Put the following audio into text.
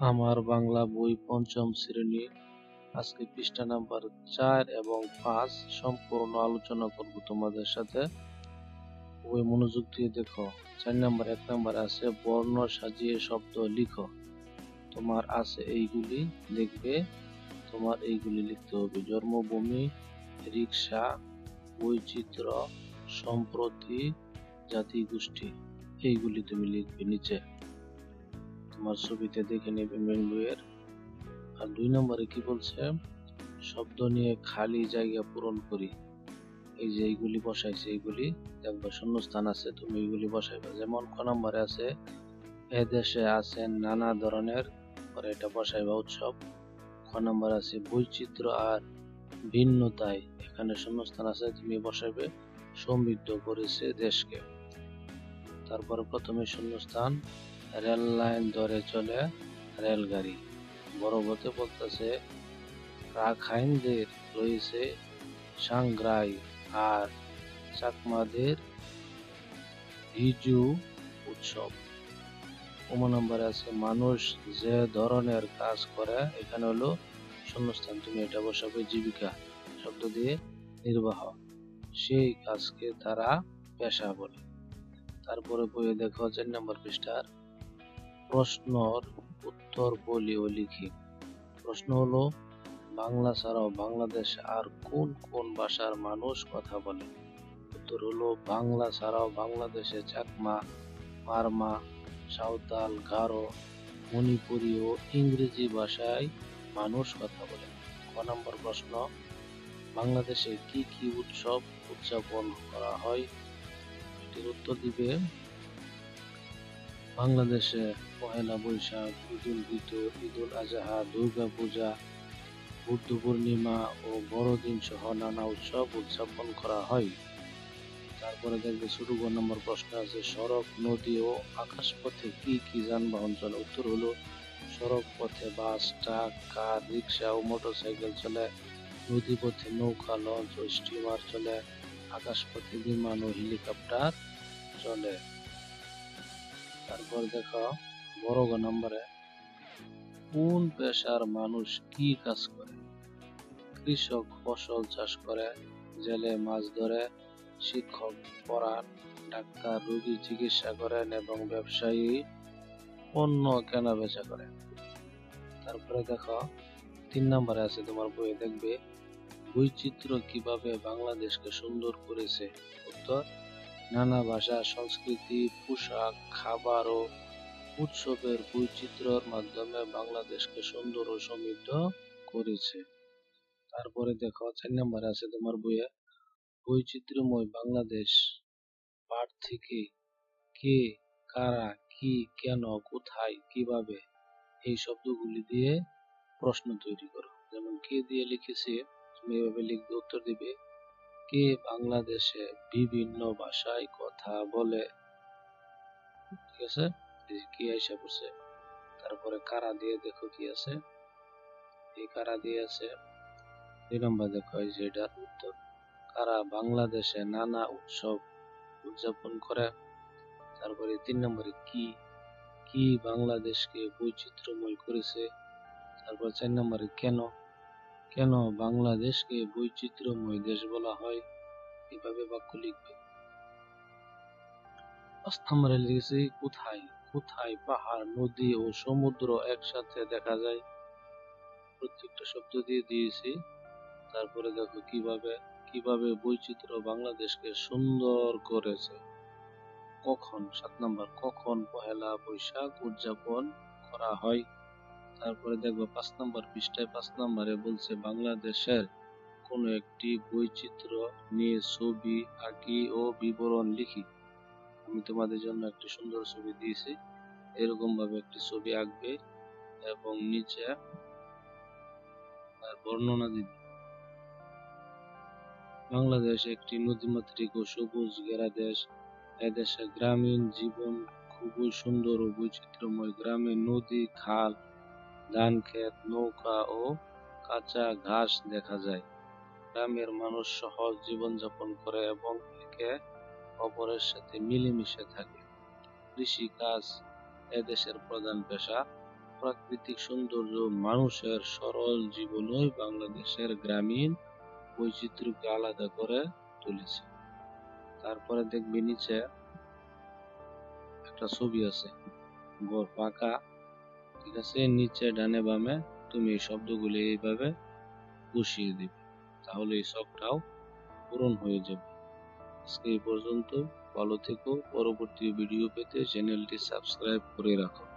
আমার বাংলা বই পঞ্চম শ্রেণি। আজকে পৃষ্ঠা নাম্বার চার এবং পাঁচ সম্পূর্ণ আলোচনা করব তোমাদের সাথে। ওই মনোযোগ দিয়ে দেখো। চার নাম্বার, এক নাম্বার আছে, বর্ণ সাজিয়ে শব্দ লিখো। তোমার আছে এইগুলি লিখবে তোমার এইগুলি লিখতে হবে। জন্মভূমি রিক্সা বৈচিত্র্য, সম্প্রতি, জাতিগোষ্ঠী, এইগুলি তুমি লিখবে নিচে। তোমার ছবিতে দেখে নেবে মেন বইয়ের। আর দুই নম্বরে কি বলছে? শব্দ নিয়ে খালি জায়গা পূরণ করি। এই যে এইগুলি বসাইছে, এইগুলি দেখবা শূন্যস্থান আছে, তুমি এইগুলি বসাইবা। যেমন ক নম্বরে আছে, এ দেশে আছে নানা ধরনের, পরে এটা বসাইবা উৎসব। ক নম্বর আছে, বৈচিত্র্য আর ভিন্নতায়। এখানে শূন্যস্থান আছে, তুমি বসাইবে, সমৃদ্ধ করেছে দেশকে। তারপর প্রথমে শূন্যস্থান রেল লাইন ধরে চলে রেলগাড়ি। বড়বতে বলতেছে, রাখাইনদের রয়েছে সাংগ্রাই আর চাকমাদের হিজু উৎসব। কম নম্বরে আছে, মানুষ যে ধরনের কাজ করে, এখানে হলো শূন্যস্থান, তুমি এটা বসাবে জীবিকা, শব্দ দিয়ে নির্বাহ। সেই কাজকে তারা পেশা বলে। তারপরে বইয়ে দেখো চার নম্বর পৃষ্ঠার প্রশ্নর উত্তর বলি ও লিখি। প্রশ্ন হলো, বাংলা ছাড়াও বাংলাদেশ আর কোন কোন ভাষার মানুষ কথা বলে? উত্তর হলো, বাংলা ছাড়াও বাংলাদেশে চাকমা, মারমা, সাঁওতাল, গারো, মণিপুরি ও ইংরেজি ভাষায় মানুষ কথা বলে। ক নম্বর প্রশ্ন, বাংলাদেশে কি কি উৎসব উদযাপন করা হয়? এটির উত্তর দিবে বাংলাদেশে পহেলা বৈশাখ, ঈদুল ফিতর, ঈদুল আজহা, দুর্গা পূজা, বুদ্ধ পূর্ণিমা ও বড়দিন সহ নানা উৎসব উদযাপন করা হয়। তারপরে দেখবে ছোট গ নম্বর প্রশ্ন আছে, সড়ক, নদী ও আকাশপথে কি কি যানবাহন চলে? উত্তর হলো, সড়ক পথে বাস, ট্রাক, কার রিক্সা ও মোটরসাইকেল চলে, নদী পথে নৌকা, লঞ্চ ও স্টিমার চলে, আকাশপথে বিমান ও হেলিকপ্টার চলে। তারপর দেখো, বড় নম্বরে, কোন পেশার মানুষ কি কাজ করে? কৃষক ফসল চাষ করে, জেলে মাছ ধরে, শিক্ষক পড়ান ডাক্তার, রোগী চিকিৎসা করেন এবং ব্যবসায়ী, পণ্য কেনা বেচা করেন তারপরে দেখো, তিন নম্বরে আছে তোমার বইয়ে দেখবে, বৈচিত্র্য কীভাবে বাংলাদেশকে সুন্দর করেছে? উত্তর নানা ভাষা, সংস্কৃতি, পোশাক, খাবার ও উৎসবের বৈচিত্র্যের মাধ্যমে বাংলাদেশকে সুন্দর ও সমৃদ্ধ করেছে। তারপরে দেখো, চার নম্বরে আছে তোমার বইয়ে, বৈচিত্র্যময় বাংলাদেশ, পাঠ থেকে কে, কারা, কি, কেন, কোথায়, কীভাবে, এই শব্দগুলি দিয়ে প্রশ্ন তৈরি করো। যেমন কে দিয়ে লিখেছে, তুমি এভাবে লিখবে, উত্তর দিবে। কে বাংলাদেশে বিভিন্ন ভাষায় কথা বলে? ঠিক আছে? কি আইসা পড়ছে? তারপরে কারা দিয়ে দেখো কি আছে? এই কারা দিয়ে আছে? দুই নম্বর দেখো, এই যে এটার উত্তর। কারা বাংলাদেশে নানা উৎসব উদযাপন করে? তারপরে তিন নম্বরে কি? কি বাংলাদেশকে বৈচিত্র্যময় করেছে? তারপর চার নম্বরে কেন? কেন বাংলাদেশকে বৈচিত্র্যময় দেশ বলা হয়? এভাবে বাক্য লিখবে। নম্বরে লিখেছি কোথায়? কোথায় পাহাড়, নদী ও সমুদ্র একসাথে দেখা যায়? প্রত্যেকটা শব্দ দিয়ে দিয়েছি। তারপরে দেখো কীভাবে কীভাবে বৈচিত্র্য বাংলাদেশকে সুন্দর করেছে। কখন? সাত নম্বর, কখন পহেলা বৈশাখ উদযাপন করা হয়? তারপরে দেখব পাঁচ নম্বর পৃষ্ঠায় পাঁচ নম্বরে বলছে, বাংলাদেশের কোন একটি বৈচিত্র্য নিয়ে ছবি আঁকি ও বিবরণ লিখি। আমি তোমাদের জন্য একটি সুন্দর ছবি দিয়েছি। এরকম ভাবে একটি ছবি আঁকবে এবং নিচে বর্ণনা দিবে। বাংলাদেশ একটি নদীমাতৃক ও সবুজ ঘেরা দেশ। এদেশে গ্রামীণ জীবন খুবই সুন্দর ও বৈচিত্র্যময়। গ্রামে নদী, খাল ধান ক্ষেত নৌকা ও কাঁচা ঘাস দেখা যায়। গ্রামের মানুষ সহজ জীবনযাপন করে এবং একে অপরের সাথে মিলেমিশে থাকে। কৃষি কাজ এদেশের প্রধান পেশা। প্রাকৃতিক সৌন্দর্য মানুষের সরল জীবনই বাংলাদেশের গ্রামীণ বৈচিত্র্যকে আলাদা করে তুলেছে। তারপরে দেখবি নিচে একটা ছবি আছে। পাকা ঠিক আছে? নিচে, ডানে, বামে তুমি এই শব্দগুলি এইভাবে বসিয়ে দিবে। তাহলে এই শখটাও পূরণ হয়ে যাবে। আজকে এই পর্যন্ত। ভালো থেকো। পরবর্তী ভিডিও পেতে চ্যানেলটি সাবস্ক্রাইব করে রাখো।